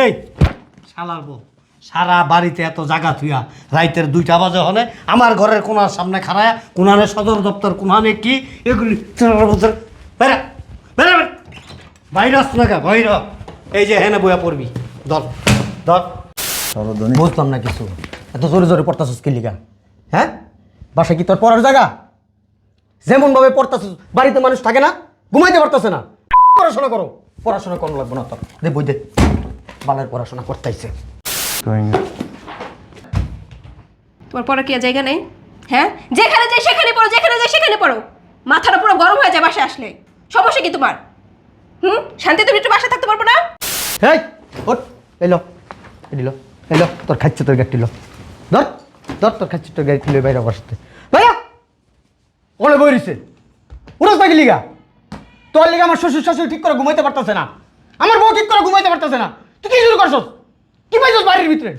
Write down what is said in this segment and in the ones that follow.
এই শালার বউ সারা বাড়িতে এত জায়গা থুইয়া রাইতের দুইটা বাজে হলে আমার ঘরের কোনার সামনে খাড়ায় কোনারে সদর দপ্তর কোনানে কি এগুলি বেড়া বেড়া বাইরে আসতো না বাইর এই যে হেনে বইয়া পড়বি দল দল বুঝলাম না কিছু। এত জোরে জোরে পড়তাছিস কি লিগা? হ্যাঁ? বাসায় কি তোর পড়ার জায়গা যেমন ভাবে পড়তাছিস বাড়িতে মানুষ থাকে না ঘুমাইতে পারতাছে না। পড়াশোনা করো পড়াশোনা করানো লাগবে না তোর। দে বই দে। বালের পড়াশোনা করতেইছে going তোমার পড়ার কি আর জায়গা নেই? হ্যাঁ? যেখানে যাই সেখানে পড়ো যেখানে যাই সেখানে পড়ো। মাথাটা পুরো গরম হয়ে যায় বাসায় আসলে। সমস্যা কি তোমার? হুম? শান্তি তুমি একটু বাসায় থাকতে পারব না? হেই ওট এলো এডিলো এলো তোর খাচ্ছে তোর গাড়ি লো। ধর ধর তোর খাচ্ছে তোর গাড়ি লো বাইরে বসতে। ভাইয়া ওলে বই রইছে উড়াস নাকি লিগা? তোর লিগা আমার শ্বশুর শাশুড়ি ঠিক করে ঘুমাইতে পারতেছে না। আমার বউ ঠিক করে ঘুমাইতে পারতেছে না। তুই কি শুরু করছস? কি পাইছস বাড়ির ভিতরে?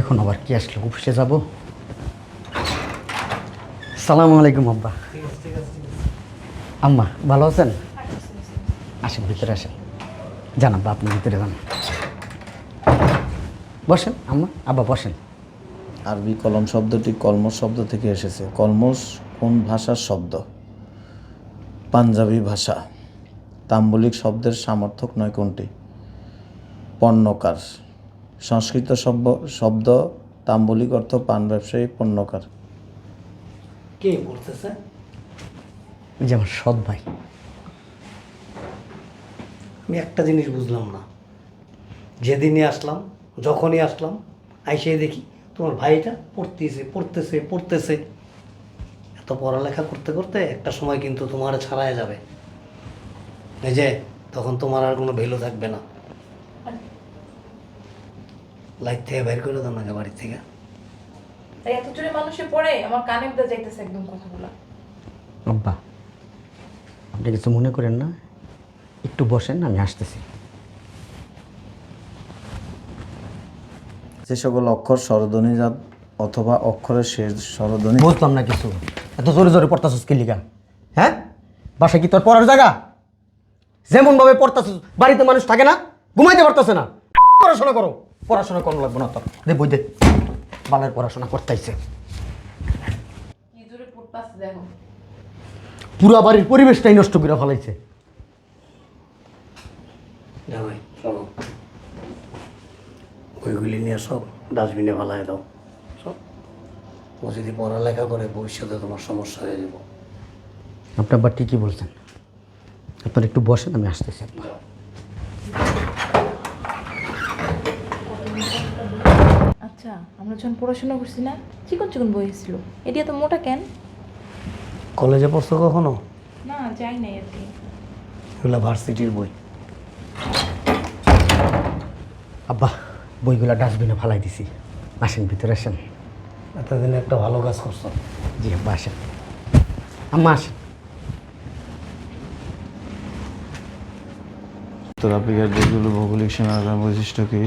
এখন আবার কি আসলো? অফিসে যাব? সালাম আলাইকুম, আব্বা। আম্মা, ভালো আছেন? আসেন, ভিতরে আসেন। যান, আব্বা, আপনি ভিতরে যান। বসেন, আম্মা। আব্বা, বসেন। আরবি কলম শব্দটি কলমস শব্দ থেকে এসেছে। কলমস কোন ভাষার শব্দ? পাঞ্জাবি ভাষা। তাম্বলিক শব্দের সামর্থক নয় কোনটি? পণ্যকার। সংস্কৃত শব্দ শব্দ তাম্বলিক অর্থ পান ব্যবসায়ী পণ্যকার। কে বলতেছে? যে আমার সৎ ভাই। আমি একটা জিনিস বুঝলাম না। যেদিনই আসলাম যখনই আসলাম আইসে দেখি তোমার ভাইটা পড়তেছে পড়তেছে পড়তেছে। এত পড়ালেখা করতে করতে একটা সময় কিন্তু তোমার ছাড়াই যাবে। এই যে তখন তোমার আর কোনো ভ্যালু থাকবে না। লাইট থেকে বের করে দাও না বাড়ি থেকে। এত জোরে মানুষে পড়ে আমার কানে উঠে যাইতেছে একদম কথাগুলো। আব্বা আপনি কিছু মনে করেন না? একটু বসেন আমি আসতেছি। যে সকল অক্ষর স্বরধ্বনিজাত অথবা অক্ষরের শেষ স্বরধ্বনি বুঝলাম না কিছু। এত জোরে জোরে পড়তাছিস কি লিগা? হ্যাঁ? বাসায় কি তোর পড়ার জায়গা? যেমন ভাবে পড়তাছিস বাড়িতে মানুষ থাকে না ঘুমাইতে পারতাছে না। পড়াশোনা করো। পড়াশোনা করানো লাগবে না তোর। দে বই দে। বালের পড়াশোনা করতেইছে। কি জোরে পড়তাছে দেখো। পুরা বাড়ির পরিবেশটাই নষ্ট করে ফেলাইছে। ওইগুলি নিয়ে সব ডাস্টবিনে ফেলায় দাও। ও যদি পড়ালেখা করে ভবিষ্যতে তোমার সমস্যা হয়ে যাব। আপনি আবার ঠিকই বলছেন। আপনার একটু বসেন আমি আসতেছি আব্বা। আচ্ছা আমরা যখন পড়াশোনা করছি না চিকন চিকন বই ছিল এটি এত মোটা কেন? কলেজে পড়ছো কখনো? না যাই নাই আর কি। এগুলো ভার্সিটির বই। আব্বা বইগুলো ডাস্টবিনে ফালাই দিছি। আসেন ভিতরে আসেন। এতদিনে একটা ভালো কাজ করছ। জি আব্বা আসেন। আম্মা আসেন। উত্তর আফ্রিকার দেশগুলো ভৌগোলিক সীমানার বৈশিষ্ট্য কি?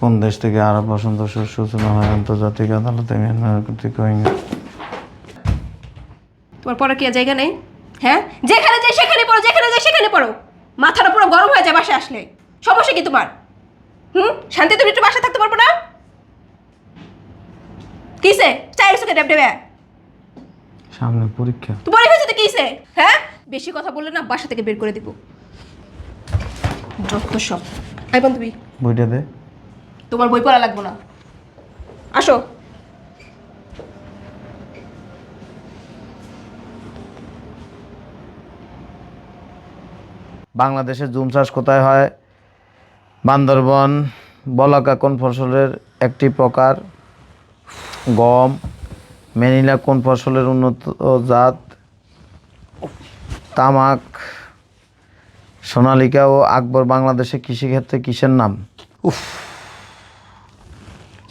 কোন দেশ থেকে আরব বসন্ত সূচনা হয়? আন্তর্জাতিক আদালতে মিয়ানমার কর্তৃক তোমার পড়ার কি আর জায়গা নেই? হ্যাঁ? যেখানে যাই সেখানে পড়ো যেখানে যাই সেখানে পড়ো। মাথাটা পুরো গরম হয়ে যায় বাসায় আসলে। সমস্যা কি তোমার? হুম? শান্তি তুমি একটু বাসায় থাকতে পারব না? কিসে? চায়ের সুখে ডেব ডেবে সামনে পরীক্ষা। তো কিসে? হ্যাঁ? বেশি কথা বললে না বাসা থেকে বের করে দিব। যত সব। আই বান্ধবী বইটা দে। তোমার বই পড়া লাগবো না। আসো। বাংলাদেশে জুম চাষ কোথায় হয়? বান্দরবন বলাকা কোন ফসলের একটি প্রকার? গম মেনিলা কোন ফসলের উন্নত জাত? তামাক, সোনালিকা ও আকবর বাংলাদেশে কৃষিক্ষেত্রে কিসের নাম? উফ,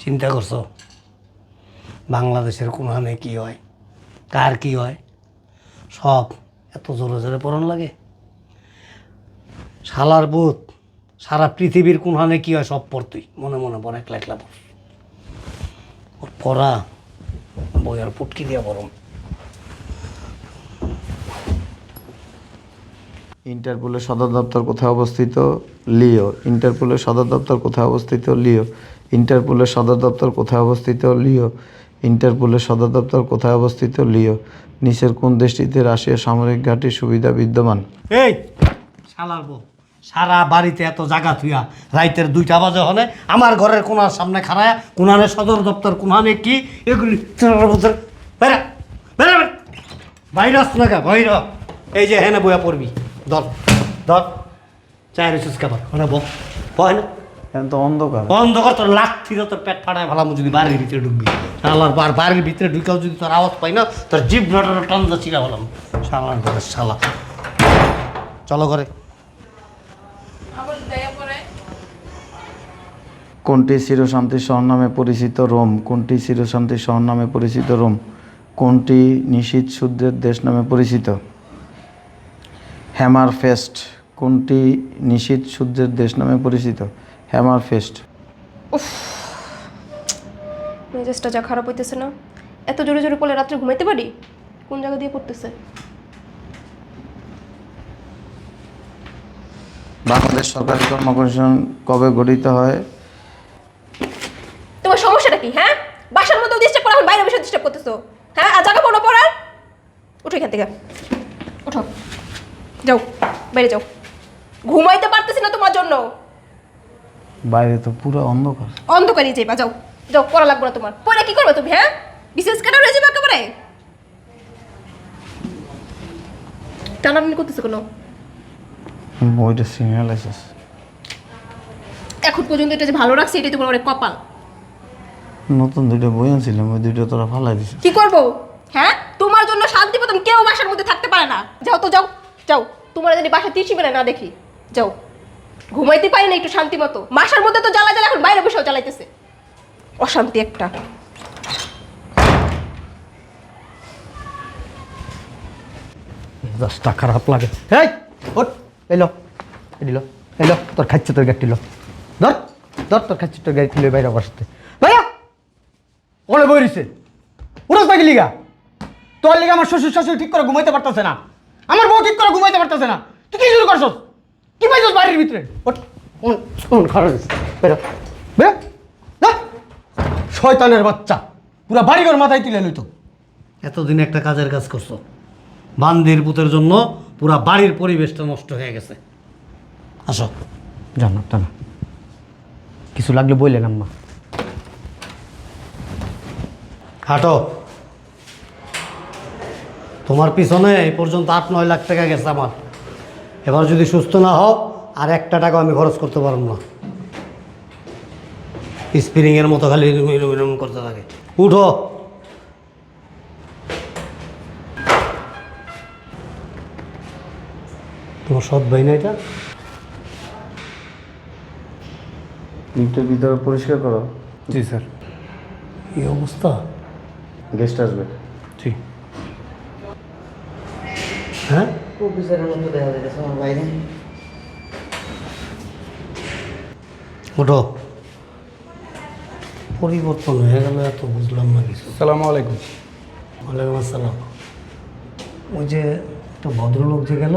চিন্তা করছ? বাংলাদেশের কোনখানে কি হয়? কার কি হয়? সব এত জোরে জোরে পড়ন লাগে। শালার বুথ সারা পৃথিবীর কোনখানে কি হয় সব পড়তুই মনে মনে পড়ে, একলা একলা পড়। পড়া বই আর পুটকি দিয়া পড়ম ইন্টারপোলের সদর দপ্তর কোথায় অবস্থিত? লিও। ইন্টারপোলের সদর দপ্তর কোথায় অবস্থিত? লিও। ইন্টারপোলের সদর দপ্তর কোথায় অবস্থিত? লিও। ইন্টারপোলের সদর দপ্তর কোথায় অবস্থিত? লিও। নিচের কোন দেশটিতে রাশিয়া সামরিক ঘাঁটির সুবিধা বিদ্যমান? এই শালার বউ। সারা বাড়িতে এত জায়গা থুয়া। রাইতের দুইটা বাজে হলে আমার ঘরের কোনার সামনে খাড়ায় কোনানে সদর দপ্তর কোনানে কি এগুলি বেড়া বেড়া বেড়া। বাইরে আসতো না কা বাইর হ। এই যে হেনে বইয়া পড়বি। দল দল চায়ের এসেছিস খাবার বহ হয় না তো অন্ধকার। বন্ধ কর তোর তোর পেট ফাটায় যদি বাড়ির ভিতরে ঢুকবি। শালার বার বাড়ির ভিতরে ঢুকেও যদি তোর আওয়াজ পাই না তোর জিভ নটার টান্দা চিরা বললাম শালার ঘরের শালা। চলো ঘরে। কোনটি চিরশান্তির শহর নামে পরিচিত রোম? কোনটি চিরশান্তির শহর নামে পরিচিত রোম? কোনটি নিশীত সূর্যের দেশ নামে পরিচিত? হ্যামার ফেস্ট কোনটি নিশীত সূর্যের দেশ নামে পরিচিত? হ্যামার ফেস্ট মেজাজটা যা খারাপ হইতেছে না। এত জোরে জোরে পড়লে রাত্রে ঘুমাইতে পারি? কোন জায়গা দিয়ে পড়তেছে? বাংলাদেশ সরকারি কর্মকমিশন কবে গঠিত হয়? তোমার সমস্যাটা কি হ্যাঁ? বাসার মধ্যে ডিস্টার্ব করা এখন বাইরে বসে ডিস্টার্ব করতেছো। হ্যাঁ? আর জায়গা পড়ো পড়ার উঠো এখান থেকে। উঠো। যাও বাইরে যাও। ঘুমাইতে পারতেছি না তোমার জন্য। বাইরে তো পুরো অন্ধকার। অন্ধকারই যাইবা যাও যাও পড়া লাগবে না তোমার। পরে কি করবে তুমি হ্যাঁ? বিশেষ কাটা রয়ে যাবে একেবারে? টানাটানি করতেছো কোনো? বইটা সিনিয়র লাইসেন্স এখন পর্যন্ত এটা যে ভালো রাখছে এটাই তোমার অনেক কপাল। নতুন দুইটা বই আনছিলাম ওই দুইটা তোরা ফালাই দিছিস। কি করব? হ্যাঁ? তোমার জন্য শান্তি পেতাম কেউ বাসার মধ্যে থাকতে পারে না। যাও তো যাও যাও। তোমার যদি বাসা তিরছি বেলা না দেখি। যাও। ঘুমাইতে পারি না একটু শান্তি মতো। বাসার মধ্যে তো জ্বালা জ্বালা এখন বাইরে বসেও জ্বালাইতেছে। অশান্তি একটা। দশটা খারাপ লাগে। এই ওট এলো এডিলো এলো তোর খাচ্ছে তোর গাড়িটি লো। ধর ধর তোর খাচ্ছে তোর গাড়িটি লই বাইরে বসতে। ওলে বই রইছে উড়স পাখি লিগা? তোর লিগা আমার শ্বশুর শাশুড়ি ঠিক করে ঘুমাইতে পারতেছে না। আমার বউ ঠিক করে ঘুমাইতে পারতেছে না। তুই কি শুরু করছস? কি পাইছস বাড়ির ভিতরে? হইছে? বেরো। বেরো যা। শয়তানের বাচ্চা। পুরা বাড়িঘর মাথায় তুলে লইতো। এতদিন একটা কাজের কাজ করছ। বান্দির পুতের জন্য পুরা বাড়ির পরিবেশটা নষ্ট হয়ে গেছে। আসো। জানো না কিছু লাগলে বললেন আম্মা হাঁটো। তোমার পিছনে এই পর্যন্ত আট নয় লাখ টাকা গেছে আমার। এবার যদি সুস্থ না হও আর একটা টাকা আমি খরচ করতে পারব না। স্প্রিংয়ের মতো খালি করতে থাকে। উঠো। তোমার সৎ ভাই না এটা? ভিতরে পরিষ্কার করো। জি স্যার। এই অবস্থা? গেস্ট আসবে। ঠিক হ্যাঁ? ওঠো। পরিবর্তন হয়ে গেল এত বুঝলাম না কিছু। সালামু আলাইকুম। ওয়ালাইকুম আসসালাম। ওই যে একটা ভদ্রলোক যে গেল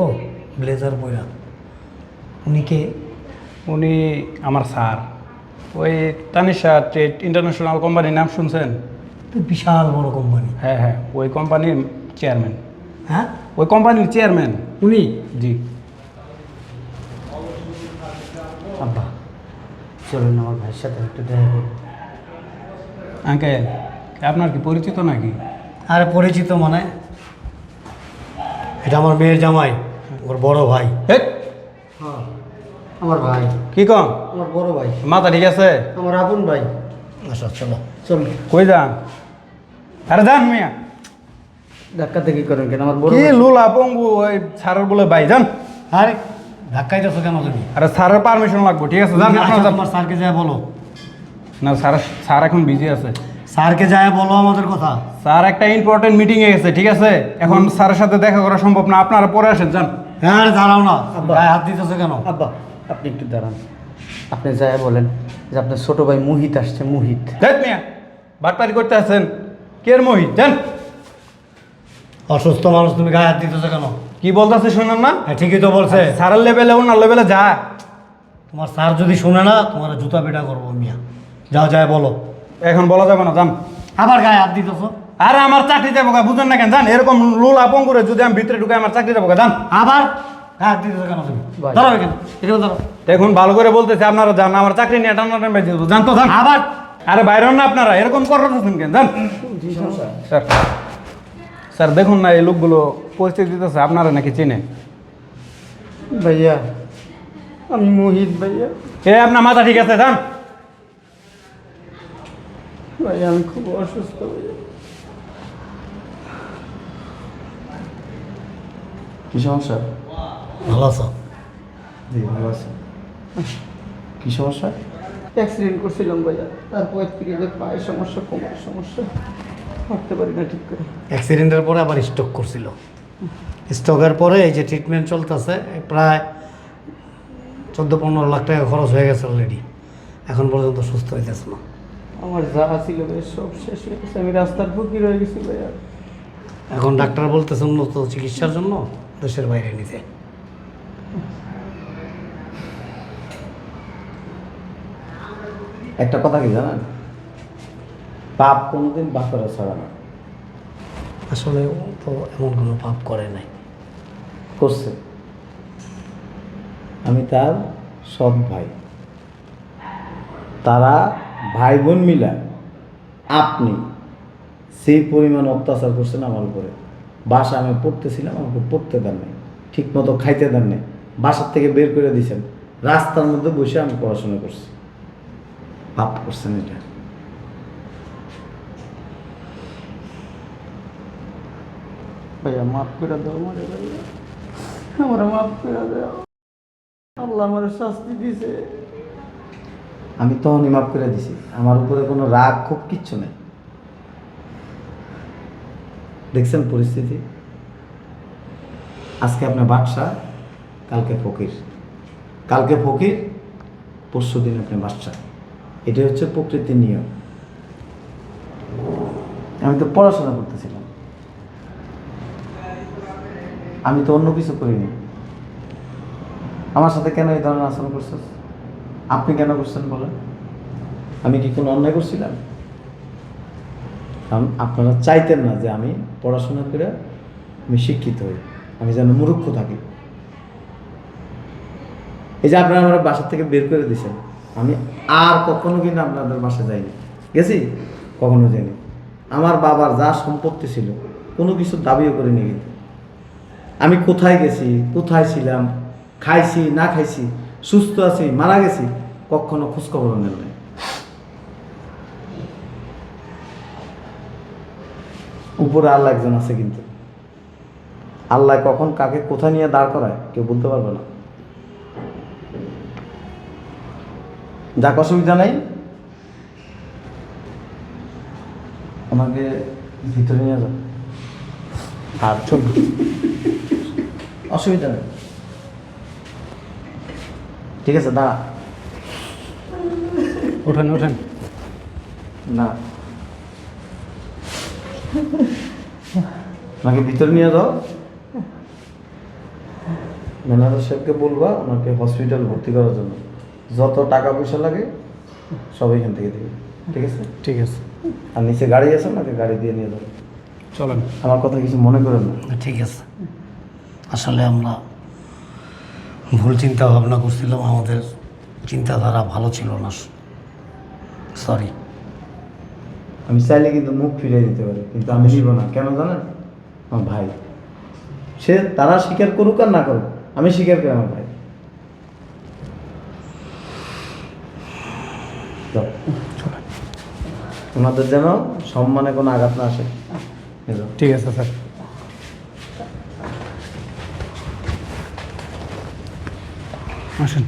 ব্লেজার পয়রা উনি কে? উনি আমার স্যার। ওই তানিশা ট্রেড ইন্টারন্যাশনাল কোম্পানির নাম শুনছেন? তো বিশাল বড় কোম্পানি হ্যাঁ হ্যাঁ ওই কোম্পানির চেয়ারম্যান হ্যাঁ? ওই কোম্পানির চেয়ারম্যান উনি? জি। আব্বা চলুন আমার ভাইয়ের সাথে একটু দেখা করুন আঙ্কেল আপনার কি পরিচিত নাকি? আরে পরিচিত মানে? এটা আমার মেয়ের জামাই ওর বড় ভাই। হ্যাঁ আমার ভাই। কি কম? আমার বড় ভাই। মাথা ঠিক আছে? আমার আপন ভাই। আচ্ছা চলো চলো কই যান? আরে যান মিয়া। ধাক্কাতে কি করেন কেন? আমার বড় কি লুলা পঙ্গু ওই স্যারের বলে ভাই যান। আরে ধাক্কাইতেছো কেন তুমি? আরে স্যারের পারমিশন লাগবে ঠিক আছে যান আপনারা স্যারকে যায় বলো। না স্যার স্যার এখন বিজি আছে। স্যারকে যায় বলো আমাদের কথা। স্যার একটা ইম্পর্টেন্ট মিটিং এ গেছে ঠিক আছে? এখন স্যারের সাথে দেখা করা সম্ভব না আপনারা পরে আসেন যান। হ্যাঁ আরে দাঁড়াও না। গায়ে হাত দিতেছো কেন? আব্বা আপনি একটু দাঁড়ান। আপনি যাই বলেন যে আপনার ছোট ভাই মুহিত আসছে মুহিত। দেখ মিয়া বাটপারি করতে আছেন কের মহিত? যান অসুস্থ মানুষ তুমি গায়ে হাত দিতেছো কেন? কি বলতেছে শোনেন না? হ্যাঁ ঠিকই তো বলছে। স্যারের লেভেলে ওনার লেভেলে যা। তোমার স্যার যদি শুনে না তোমার জুতা পেটা করব মিয়া যাও যায় বলো। এখন বলা যাবে না জান। আবার গায়ে হাত দিতেছো? আরে আমার চাকরি যাব গা, বুঝেন না কেন জান। এরকম লুল আপন করে যদি আমি ভিতরে ঢুকে আমার চাকরি যাব গা, জান। আবার হাত দিতেছো কেন তুমি? ধরো এখন ভালো করে বলতেছে আপনারা জান আমার চাকরি নিয়ে টানা টান বেঁচে জান তো জান। আবার আরে বাইরে না আপনারা এরকম করতেছেন কেন জান স্যার স্যার দেখুন না এই লোকগুলো পরিস্থিতি দিতেছে আপনারা নাকি চেনে ভাইয়া আমি মোহিত ভাইয়া। এ আপনার মাথা ঠিক আছে জান ভাইয়া আমি খুব অসুস্থ ভাইয়া। কি সমস্যা? ভালো আছো? জি ভালো আছে। কি সমস্যা? অ্যাক্সিডেন্ট করছিলাম ভাইয়া তারপর থেকে যে পায়ের সমস্যা কোমরের সমস্যা হাঁটতে পারি না ঠিক করে। অ্যাক্সিডেন্টের পরে আবার স্ট্রোক করছিল। স্ট্রোকের পরে এই যে ট্রিটমেন্ট চলতেছে প্রায় চোদ্দ পনেরো লাখ টাকা খরচ হয়ে গেছে অলরেডি এখন পর্যন্ত সুস্থ হইতেছে না। আমার যা ছিল সব শেষ হয়ে গেছে। আমি রাস্তার ফকির হয়ে গেছি ভাইয়া এখন ডাক্তার বলতেছে উন্নত চিকিৎসার জন্য দেশের বাইরে নিতে। একটা কথা কি জানেন? পাপ কোনোদিন বাপেরা ছাড়া না। আসলে ও তো এমন কোনো পাপ করে নাই। করছে। আমি তার সৎ ভাই। তারা ভাই বোন মিলা আপনি সেই পরিমাণ অত্যাচার করছেন আমার উপরে। বাসা আমি পড়তেছিলাম আমাকে পড়তে দেন নাই। ঠিক মতো খাইতে দেন নাই। বাসার থেকে বের করে দিয়েছেন। রাস্তার মধ্যে বসে আমি পড়াশোনা করছি। পাপ করছেন এটা। ভাইয়া মাফ করে দাও আমারে ভাইয়া। আমার মাফ করে দাও। আল্লাহ আমার শাস্তি দিছে। আমি তখনই মাফ করে দিছি। আমার উপরে কোনো রাগ খুব কিচ্ছু নেই। দেখছেন পরিস্থিতি? আজকে আপনার বাদশাহ কালকে ফকির। কালকে ফকির পরশু দিন আপনি বাদশা এটাই হচ্ছে প্রকৃতির নিয়ম। আমি তো পড়াশোনা করতেছিলাম। আমি তো অন্য কিছু করিনি। আমার সাথে কেন এই ধরনের আচরণ করছিস আপনি কেন করছেন বলেন? আমি কি কোনো অন্যায় করছিলাম? কারণ আপনারা চাইতেন না যে আমি পড়াশোনা করে আমি শিক্ষিত হই, আমি যেন মূর্খ থাকি। এই যে আপনারা আমার বাসা থেকে বের করে দিয়েছেন আমি আর কখনো কিন্তু আপনাদের বাসা যাইনি। গেছি? কখনো যাইনি। আমার বাবার যা সম্পত্তি ছিল, কোনো কিছু দাবিও করিনি কিন্তু। আমি কোথায় গেছি, কোথায় ছিলাম, খাইছি, না খাইছি, সুস্থ আছি, মারা গেছি, কখনো খোঁজখবর নেন নাই। উপরে আল্লাহ একজন আছে কিন্তু। আল্লাহ কখন কাকে কোথায় নিয়ে দাঁড় করায়, কেউ বলতে পারবে না। যাক অসুবিধা নেই। ওনাকে ভিতরে নিয়ে যাও। আর চলুন অসুবিধা নেই। ঠিক আছে দাঁড়া। ওঠেন ওঠেন না। ওনাকে ভিতরে নিয়ে যাও। ম্যানেজার সাহেবকে বলবা ওনাকে হসপিটাল ভর্তি করার জন্য। যত টাকা পয়সা লাগে সব এখান থেকে দেবে। ঠিক আছে? ঠিক আছে। আর নিচে গাড়ি আছে ওনাকে গাড়ি দিয়ে নিয়ে যাবে। চলেন। আমার কথা কিছু মনে করেন না। ঠিক আছে। আসলে আমরা ভুল চিন্তা ভাবনা করছিলাম আমাদের চিন্তাধারা ভালো ছিল না। সরি আমি চাইলে কিন্তু মুখ ফিরিয়ে দিতে পারি কিন্তু আমি নিব না। কেন জানেন? আমার ভাই। সে তারা স্বীকার করুক আর না করুক আমি স্বীকার করি আমার ভাই যাও। ওনাদের যেন সম্মানে কোনো আঘাত না আসে। ঠিক আছে স্যার। আসেন।